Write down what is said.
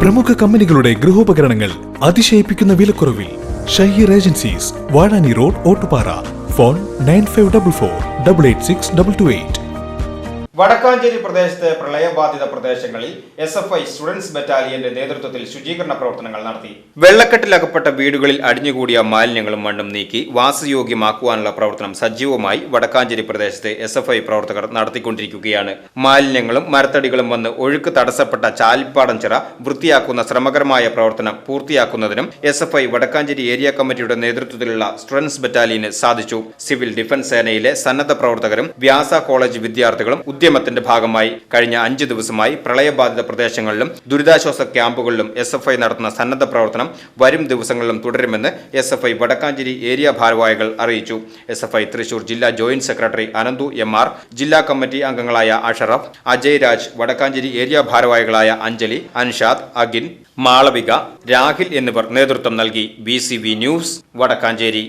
പ്രമുഖ കമ്പനികളുടെ ഗൃഹോപകരണങ്ങൾ അതിശയിപ്പിക്കുന്ന വിലക്കുറവിൽ Shaheer agencies Vazhani road Ottupara. Phone nine five double four double eight six double two eight. Vadakkanchery പ്രദേശത്തെ പ്രളയബാധിത പ്രദേശങ്ങളിൽ എസ് എഫ് ഐ സ്റ്റുഡൻസ് ബറ്റാലിയന്റെ നേതൃത്വത്തിൽ ശുചീകരണ പ്രവർത്തനങ്ങൾ നടത്തി. വെള്ളക്കെട്ടിലകപ്പെട്ട വീടുകളിൽ അടിഞ്ഞുകൂടിയ മാലിന്യങ്ങളും മണ്ണും നീക്കി വാസയോഗ്യമാക്കുവാനുള്ള പ്രവർത്തനം സജീവമായി വടക്കാഞ്ചേരി പ്രദേശത്തെ എസ് എഫ് ഐ പ്രവർത്തകർ നടത്തിക്കൊണ്ടിരിക്കുകയാണ്. മാലിന്യങ്ങളും മരത്തടികളും വന്ന് ഒഴുക്ക് തടസ്സപ്പെട്ട ചാലിപ്പാടം ചിറ വൃത്തിയാക്കുന്ന ശ്രമകരമായ പ്രവർത്തനം പൂർത്തിയാക്കുന്നതിനും S F I Vadakkanchery area കമ്മിറ്റിയുടെ നേതൃത്വത്തിലുള്ള സ്റ്റുഡൻസ് ബറ്റാലിയന് സാധിച്ചു. സിവിൽ ഡിഫൻസ് സേനയിലെ സന്നദ്ധ പ്രവർത്തകരും വ്യാസ കോളേജ് വിദ്യാർത്ഥികളും ഉദ്യമത്തിന്റെ ഭാഗമായി കഴിഞ്ഞ അഞ്ച് ദിവസമായി പ്രളയബാധിത പ്രദേശങ്ങളിലും ദുരിതാശ്വാസ ക്യാമ്പുകളിലും എസ് എഫ് ഐ നടത്തുന്ന സന്നദ്ധ പ്രവർത്തനം വരും ദിവസങ്ങളിലും തുടരുമെന്ന് S F I Vadakkanchery area ഭാരവാഹികൾ അറിയിച്ചു. എസ് എഫ് ഐ തൃശൂർ ജില്ലാ joint secretary Ananthu M R ജില്ലാ കമ്മിറ്റി അംഗങ്ങളായ അഷറഫ് അജയ് രാജ് വടക്കാഞ്ചേരി ഏരിയ ഭാരവാഹികളായ അഞ്ജലി അൻഷാദ് അഗിൻ മാളവിക രാഹിൽ എന്നിവർ നേതൃത്വം നൽകി. B news Vadakkanchery.